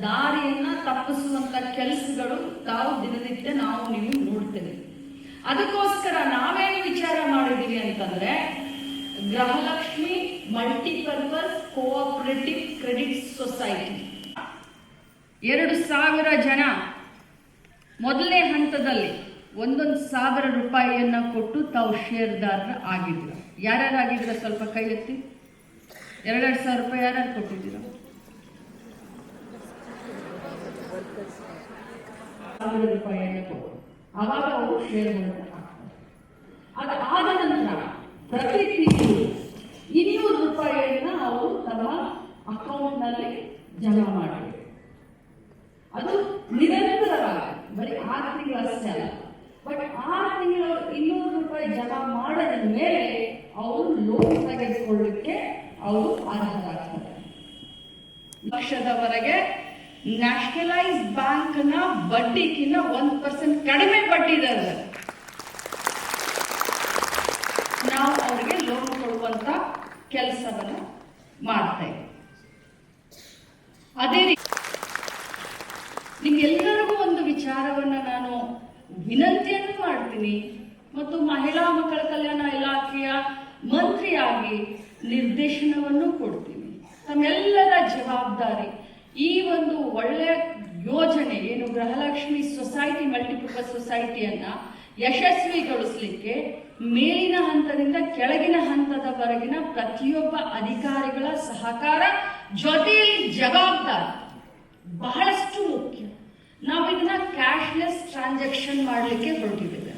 ದಾರಿಯನ್ನ ತಪ್ಪಿಸುವಂತ ಕೆಲಸಗಳು ತಾವು ದಿನನಿತ್ಯ ನಾವು ನೀವು ನೋಡ್ತೇವೆ. ಅದಕ್ಕೋಸ್ಕರ ನಾವೇನು ವಿಚಾರ ಮಾಡಿದೀವಿ ಅಂತಂದ್ರೆ, Gruhalakshmi multipurpose cooperative credit society. ಎರಡು ಸಾವಿರ ಜನ ಮೊದಲನೇ ಹಂತದಲ್ಲಿ ಒಂದೊಂದು ಸಾವಿರ ರೂಪಾಯಿಯನ್ನ ಕೊಟ್ಟು ತಾವು ಷೇರ್ದಾರರ ಆಗಿದ್ರು. ಯಾರ್ಯಾರಾಗಿದ್ರ ಸ್ವಲ್ಪ ಕೈ ಎತ್ತಿ ಎರಡೆರಡು ಸಾವಿರ ರೂಪಾಯಿ ಯಾರ್ಯಾರು ಕೊಟ್ಟಿದ್ದೀರಾ? ಸಾವಿರ ರೂಪಾಯಿಯನ್ನು ಕೊಟ್ಟು ಅವಾಗ ಅವರು ಶೇರ್ ಅದು ಆದ ನಂತರ ಪ್ರತಿ ತಿಂಗಳು ಇನ್ನೂರು ರೂಪಾಯಿಯನ್ನ ಅವರು ತಮ್ಮ ಅಕೌಂಟ್ನಲ್ಲಿ ಜಮಾ ಮಾಡಬೇಕು ಅದು ನಿರಂತರವಾಗಿ, ಬರೀ ಆರು ತಿಂಗಳು ಅಷ್ಟೇ ಅಲ್ಲ. ಬಟ್ ಆರು ತಿಂಗಳು ಇನ್ನೂರು ರೂಪಾಯಿ ಜಮಾ ಮಾಡಿದ ಮೇಲೆ ಅವರು ಲೋನ್ ತೆಗೆದುಕೊಳ್ಳಿಕ್ಕೆ ಅವರು ಅರ್ಹರಾಗ್ತಾರೆ. ಲಕ್ಷದವರೆಗೆ ನ್ಯಾಷನಲೈಸ್ ಬ್ಯಾಂಕ್ನ ಬಡ್ಡಿಗಿನ್ನ ಒಂದ್ ಪರ್ಸೆಂಟ್ ಕಡಿಮೆ ಬಡ್ಡಿ ದರ ನಾವು ಅವರಿಗೆ ಲೋನ್ ಕೊಡುವಂತ ಕೆಲಸವನ್ನು ಮಾಡ್ತೇವೆ ಅದೇ ರೀತಿ ನಿಮ್ಗೆಲ್ಲರಿಗೂ ಒಂದು ವಿಚಾರವನ್ನ ನಾನು ವಿನಂತಿಯನ್ನು ಮಾಡ್ತೀನಿ. ಮತ್ತು ಮಹಿಳಾ ಮಕ್ಕಳ ಕಲ್ಯಾಣ ಇಲಾಖೆಯ ಮಂತ್ರಿಯಾಗಿ ನಿರ್ದೇಶನವನ್ನು ಕೊಡ್ತೀನಿ. ತಮ್ಮೆಲ್ಲರ ಜವಾಬ್ದಾರಿ ಈ ಒಂದು ಒಳ್ಳೆಯ ಯೋಜನೆ ಏನು ಗೃಹಲಕ್ಷ್ಮಿ ಸೊಸೈಟಿ, ಮಲ್ಟಿಪರ್ಪಸ್ ಸೊಸೈಟಿಯನ್ನ ಯಶಸ್ವಿಗೊಳಿಸಲಿಕ್ಕೆ ಮೇಲಿನ ಹಂತದಿಂದ ಕೆಳಗಿನ ಹಂತದವರೆಗಿನ ಪ್ರತಿಯೊಬ್ಬ ಅಧಿಕಾರಿಗಳ ಸಹಕಾರ ಜೊತೆಯಲ್ಲಿ ಜವಾಬ್ದಾರಿ ಬಹಳಷ್ಟು ಮುಖ್ಯ. ನಾವು ಇದನ್ನ ಕ್ಯಾಶ್ಲೆಸ್ ಟ್ರಾನ್ಸಾಕ್ಷನ್ ಮಾಡಲಿಕ್ಕೆ ಹೊರಟಿದ್ದೇವೆ.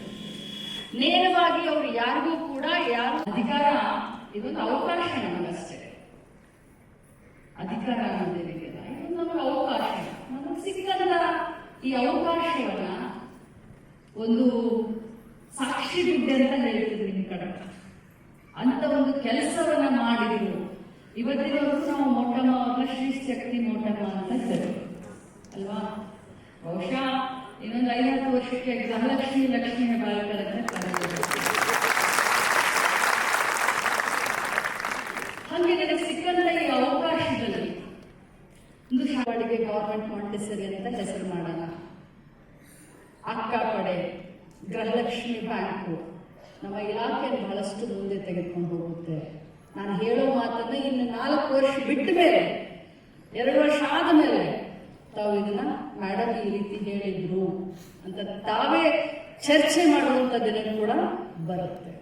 ನೇರವಾಗಿ ಅವರು ಯಾರಿಗೂ ಕೂಡ ಯಾರು ಅಧಿಕಾರ, ಇದೊಂದು ಅವಕಾಶ ನಮಗಷ್ಟೇ. ಅಧಿಕಾರ ಇದೊಂದು ನಮಗೆ ಅವಕಾಶ ನಮಗೆ ಸಿಕ್ಕಂತ ಈ ಅವಕಾಶವನ್ನ ಒಂದು ಸಾಕ್ಷಿ ಬಿದ್ದೆ ಅಂತ ಹೇಳ್ತಿದ್ರು ನಿಮ್ಮ ಕಡೆ ಅಂತ ಒಂದು ಕೆಲಸವನ್ನ ಮಾಡಿದ್ರು. ಇವತ್ತಿನವರೆಗೂ ನಾವು ಮೋಟಮ ಅವ್ರನ್ನ ಶ್ರೀ ಶಕ್ತಿ ಮೋಟಮ ಅಂತ ಕರೀತೀವಿ. ಅಲ್ವಾ? ಬಹುಶಃ ಇನ್ನೊಂದು ಐವತ್ತು ವರ್ಷಕ್ಕೆ ಗೃಹಲಕ್ಷ್ಮಿ, ಲಕ್ಷ್ಮಿ ಹೆಬ್ಬಾಳ್ಕರ್ ಅಂತ ಹಂಗೆ ನನಗೆ ಸಿಕ್ಕಂತ ಈ ಅವಕಾಶದಲ್ಲಿ ಒಂದು ಶಾಲೆಗೆ ಗವರ್ಮೆಂಟ್ ಮಾಂಟೆಸರಿ ಅಂತ ಹೆಸರು ಮಾಡೋಣ. ಅಕ್ಕ ಪಡೆ ಗೃಹಲಕ್ಷ್ಮಿ ಬ್ಯಾಂಕು. ನಮ್ಮ ಇಲಾಖೆಯನ್ನು ಬಹಳಷ್ಟು ಮುಂದೆ ತೆಗೆದುಕೊಂಡು ಹೋಗುತ್ತೆ. ನಾನು ಹೇಳೋ ಮಾತನ್ನ ಇನ್ನು ನಾಲ್ಕು ವರ್ಷ ಬಿಟ್ಟ ಮೇಲೆ, ಎರಡು ವರ್ಷ ಆದ ಮೇಲೆ ತಾವು ಇದನ್ನ ಮೇಡಮ್ ಈ ರೀತಿ ಹೇಳಿದ್ರು ಅಂತ ತಾವೇ ಚರ್ಚೆ ಮಾಡುವಂತ ದಿನ ಕೂಡ ಬರುತ್ತೆ.